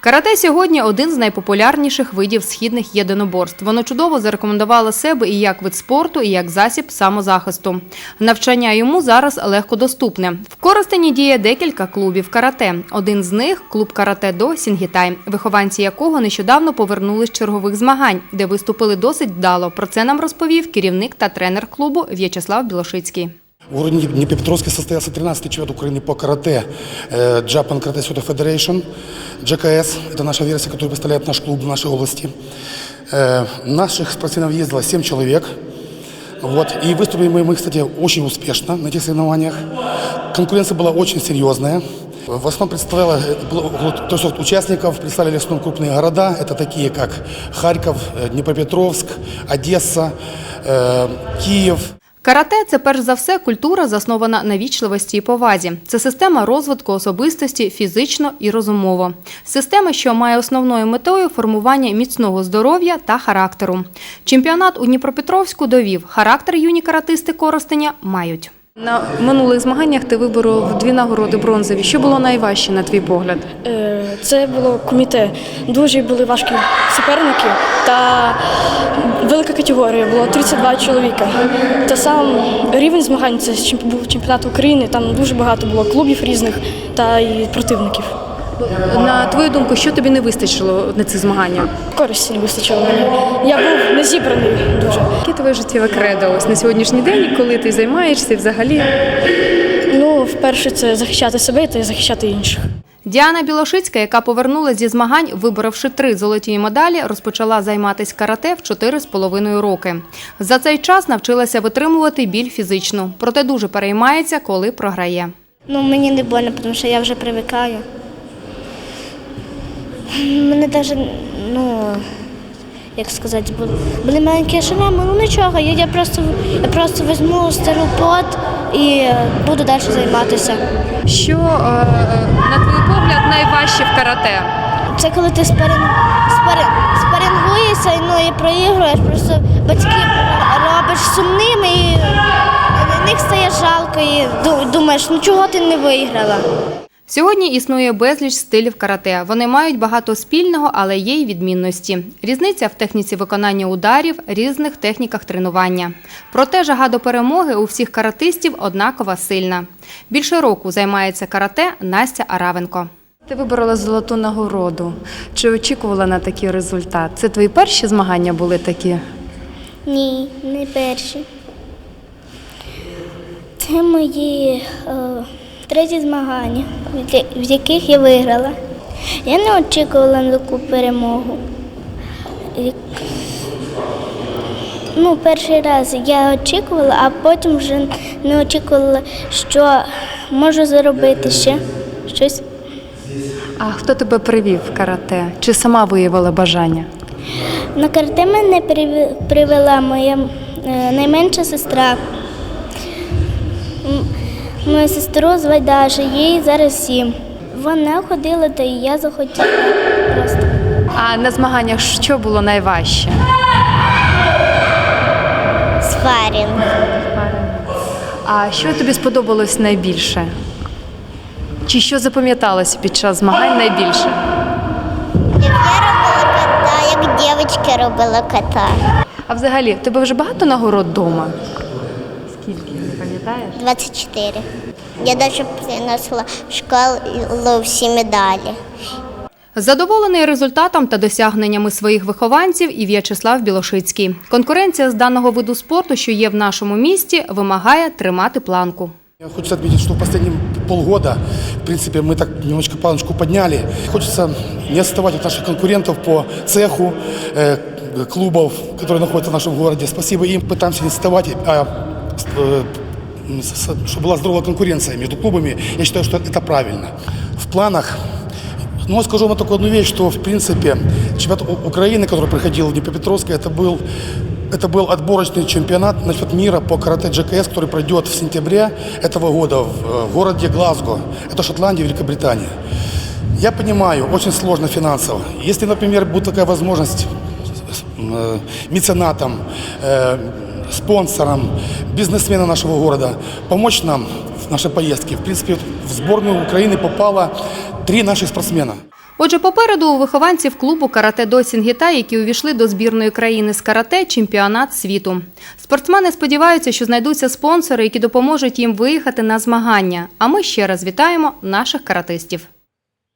Карате сьогодні один з найпопулярніших видів східних єдиноборств. Воно чудово зарекомендувало себе і як вид спорту, і як засіб самозахисту. Навчання йому зараз легко доступне. В Коростені діє декілька клубів карате. Один з них клуб карате до Сінгітай, вихованці якого нещодавно повернулись з чергових змагань, де виступили досить вдало. Про це нам розповів керівник та тренер клубу В'ячеслав Білошицький. В городе Днепропетровске состоялся 13-й чемпионат Украины по карате Japan Karate Sudo Federation, JKS. Это наша версия, которая представляет наш клуб в нашей области. Наших спортсменов ездило 7 человек. Вот. И выступили мы, мы, кстати, очень успешно на этих соревнованиях. Конкуренция была очень серьезная. В основном представляло, около 300 участников, представляли в основном крупные города. Это такие, как Харьков, Днепропетровск, Одесса, Киев. Карате це перш за все культура, заснована на вічливості і повазі. Це система розвитку особистості фізично і розумово. Система, що має основною метою формування міцного здоров'я та характеру. Чемпіонат у Дніпропетровську довів, характер юні каратисти Коростеня мають. На минулих змаганнях ти виборов дві нагороди бронзові. Що було найважче на твій погляд? Е, Це було коміте. Дуже були важкі суперники та велика категорія, було 32 чоловіка. Та сам рівень змагань це був чемпіонат України, там дуже багато було клубів різних та і противників. На твою думку, що тобі не вистачило на цих змаганнях? Користі не вистачило мені. Я був не зібраний дуже. Яке твоє життєве кредо ось на сьогоднішній день, коли ти займаєшся взагалі? Ну, вперше це захищати себе та захищати інших. Діана Білошицька, яка повернулася зі змагань, виборовши три золоті медалі, розпочала займатися карате в чотири з половиною роки. За цей час навчилася витримувати біль фізично, проте дуже переймається, коли програє. Ну, мені не больно, тому що я вже привикаю. Мене навіть, ну, як сказати, були маленькі шрами, ну нічого, я, я, просто, я просто візьму стару пот і е, буду далі займатися. Що, на твій погляд, найважче в карате? Це коли ти спарин, спарин, спарингуєшся ну, і проігруєш, просто батьки робиш сумними і на них стає жалко і думаєш, ну чого ти не виграла. Сьогодні існує безліч стилів карате. Вони мають багато спільного, але є й відмінності. Різниця в техніці виконання ударів, різних техніках тренування. Проте жага до перемоги у всіх каратистів однакова сильна. Більше року займається карате Настя Аравенко. Ти виборола золоту нагороду. Чи очікувала на такий результат? Це твої перші змагання були такі? Ні, не перші. Це мої е, треті змагання, в яких я виграла. Я не очікувала на таку перемогу. Ну, перший раз я очікувала, а потім вже не очікувала, що можу заробити ще щось. А хто тебе привів в карате? Чи сама виявила бажання? На карате мене привела моя е, найменша сестра. Мою сестру звати Даша, їй зараз сім. Вона ходила, та і я захотіла просто. А на змаганнях що було найважче? Сварінг. А що тобі сподобалось найбільше? Чи що запам'яталося під час змагань найбільше? Як я робила кота, як дівчинка робила кота. А взагалі, в тебе вже багато нагород вдома? Скільки пам'ятаєш? 24. Я навіть приносила в школу всі медалі. Задоволений результатом та досягненнями своїх вихованців і В'ячеслав Білошицький. Конкуренція з даного виду спорту, що є в нашому місті, вимагає тримати планку. Я хочу отметить, что в последние полгода, в принципе, мы так немножко планочку подняли. Хочется не отставать от наших конкурентов по цеху, э, клубов, которые находятся в нашем городе. Спасибо им, пытаемся не отставать, а э, с- с- чтобы была здоровая конкуренция между клубами. Я считаю, что это правильно. В планах ну, скажу вам только одну вещь, что, в принципе, чемпионат Украины, который проходил в Днепропетровске, это был, это был отборочный чемпионат значит, мира по карате GKS, который пройдет в сентябре этого года в э, городе Глазго. Это Шотландия, Великобритания. Я понимаю, очень сложно финансово. Если, например, будет такая возможность э, меценатам, э, спонсорам, бизнесменам нашего города помочь нам в нашей поездке. В принципе, в сборную Украины попало три наших спортсмена. Отже, попереду у вихованців клубу карате до Сінгіта, які увійшли до збірної країни з карате, чемпіонат світу. Спортсмени сподіваються, що знайдуться спонсори, які допоможуть їм виїхати на змагання. А ми ще раз вітаємо наших каратистів.